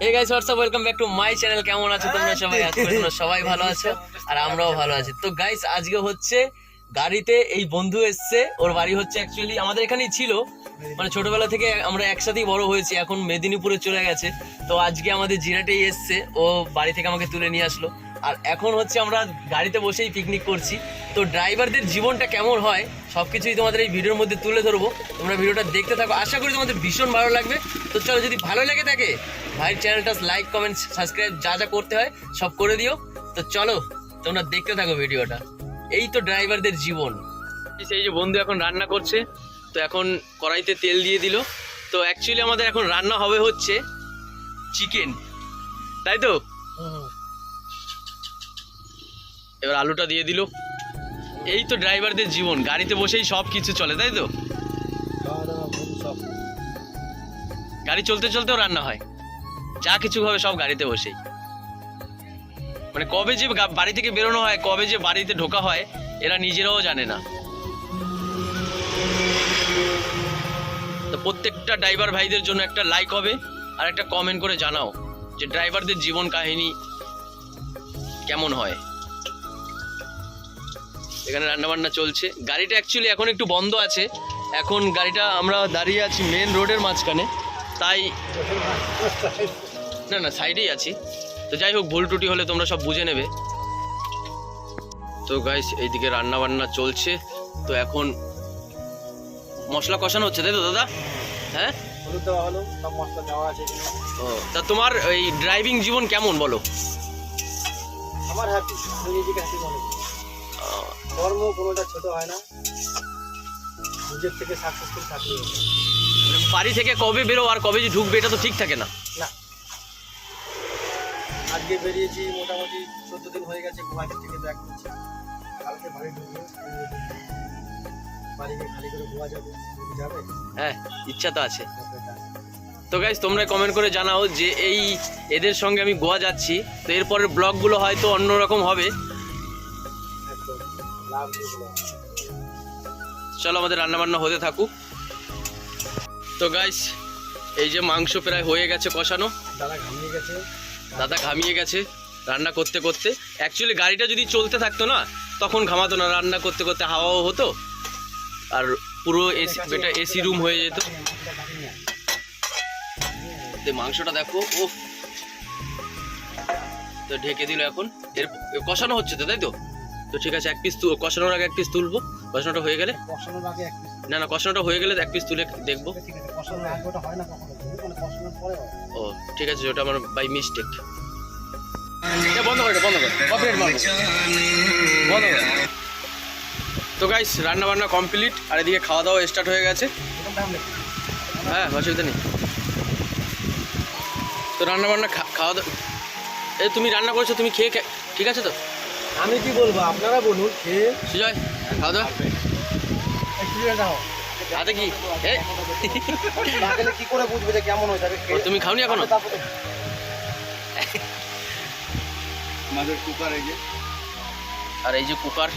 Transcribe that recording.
Hey guys WhatsApp welcome back to my channel কেমন আছো তোমরা সবাই? আজকে তোমরা সবাই ভালো আছো আর আমরাও ভালো আছি। তো গাইস আজকে হচ্ছে গাড়িতে এই বন্ধু এসছে। ওর বাড়ি হচ্ছে অ্যাকচুয়ালি আমাদের এখানেই ছিল। মানে ছোটবেলা থেকে আমরা একসাথেই বড় হয়েছি এখন মেদিনীপুরে চলে গেছে। তো আজকে আমাদের জিরাটেই এসছে। ও বাড়ি থেকে আমাকে তুলে নিয়ে আসলো। আর এখন হচ্ছে আমরা গাড়িতে বসেই পিকনিক করছি। তো ড্রাইভারদের জীবনটা কেমন হয় সব কিছুই তোমাদের এই ভিডিওর মধ্যে তুলে ধরবো। তোমরা ভিডিওটা দেখতে থাকো। আশা করি তোমাদের ভীষণ ভালো লাগবে। তো চলো, যদি ভালো লেগে থাকে ভাইয়ের চ্যানেলটা লাইক কমেন্ট সাবস্ক্রাইব যা যা করতে হয়, সব করে দিও। তো চলো, তোমরা দেখতে থাকো ভিডিওটা। এই তো ড্রাইভারদের জীবন। সেই যে বন্ধু এখন রান্না করছে, তো এখন কড়াইতে তেল দিয়ে দিল। তো অ্যাকচুয়ালি আমাদের এখন রান্না হবে হচ্ছে চিকেন তাই তো? এবার আলুটা দিয়ে দিল। এই তো ড্রাইভারদের জীবন, গাড়িতে বসেই সব কিছু চলে, তাই তো? গাড়ি চলতে চলতেও রান্না হয়। যা কিছু হবে সব গাড়িতে বসেই। মানে কবে যে বাড়ি থেকে বেরোনো হয়, কবে যে বাড়িতে ঢোকা হয়, এরা নিজেরাও জানে না। তো প্রত্যেকটা ড্রাইভার ভাইদের জন্য একটা লাইক হবে, আর একটা কমেন্ট করে জানাও যে ড্রাইভারদের জীবন কাহিনী কেমন হয়। এখানে রান্না বান্না চলছে। গাড়িটা অ্যাকচুয়ালি এখন একটু বন্ধ আছে। এখন গাড়িটা আমরা দাঁড়িয়ে আছি মেন রোডের মাঝখানে। তাই না না সাইডেই আছি। তো যাই হোক, ভুল টুটি হলে তোমরা সব বুঝে নেবে। তো গাইস এইদিকে রান্না বান্না চলছে। তো এখন মশলা কষানো হচ্ছে, তাই তো দাদা? হ্যাঁ? ও, তা তোমার এই ড্রাইভিং জীবন কেমন বলো? আমার হ্যাপি কোনোটা ছোট হয় না। নিজের থেকে সাকসেসফুল মানে বাড়ি থেকে কবে বেরো আর কবে যে ঢুকবে এটা তো ঠিক থাকে না। না। আজকে বেরিয়েছি মোটামুটি চোদ্দ দিন হয়ে গেছে গুয়াহাটি থেকে ব্যাক করছি। কালকে বাড়ি ঢুকবো বাড়ি গিয়ে খালি করে গোয়া যাবে। যাবে? হ্যাঁ ইচ্ছা তো আছে। তো গাইজ তোমরা কমেন্ট করে জানাও যে এই এদের সঙ্গে আমি গোয়া যাচ্ছি। তো এরপরের ব্লগগুলো হয়তো অন্যরকম হবে। চলো আমাদের রান্নাবান্না হতে থাকুক। তো গাইস এই যে মাংস প্রায় হয়ে গেছে কষানো। দাদা ঘামিয়ে গেছে। দাদা ঘামিয়ে গেছে রান্না করতে করতে। অ্যাকচুয়ালি গাড়িটা যদি চলতে থাকতো না তখন ঘামাতো না রান্না করতে করতে হাওয়াও হতো। আর পুরো এসি এটা এসি রুম হয়ে যেত। মাংসটা দেখো ও তো ঢেকে দিল এখন। এর কষানো হচ্ছে তো তাই তো? তো ঠিক আছে এক পিস কষানোর আগে এক পিস তুলবো। কষানোটা হয়ে গেলে? না না কষানোটা হয়ে গেলে এক পিস তুলে দেখব। ও ঠিক আছে ওটা আমার বাই মিস্টেক বন্ধ করে বন্ধ করে বন্ধ করে তো গাইস রান্না বান্না কমপ্লিট আর এদিকে খাওয়া দাওয়া স্টার্ট হয়ে গেছে। হ্যাঁ অসুবিধা নেই। তো রান্না বান্না খাওয়া দাওয়া এ তুমি রান্না করেছ তুমি খেয়ে ঠিক আছে তো? আমি কি বলব আপনারা বলুন খেয়ে সুজয় খাওয়া দাওয়া? একটু দাও। হাতে কি? না গেলে কি করে বুঝবে যে কেমন আগে তুমি খাওনি এখনও? আমাদের কুকার এই যে। আর এই যে কুকার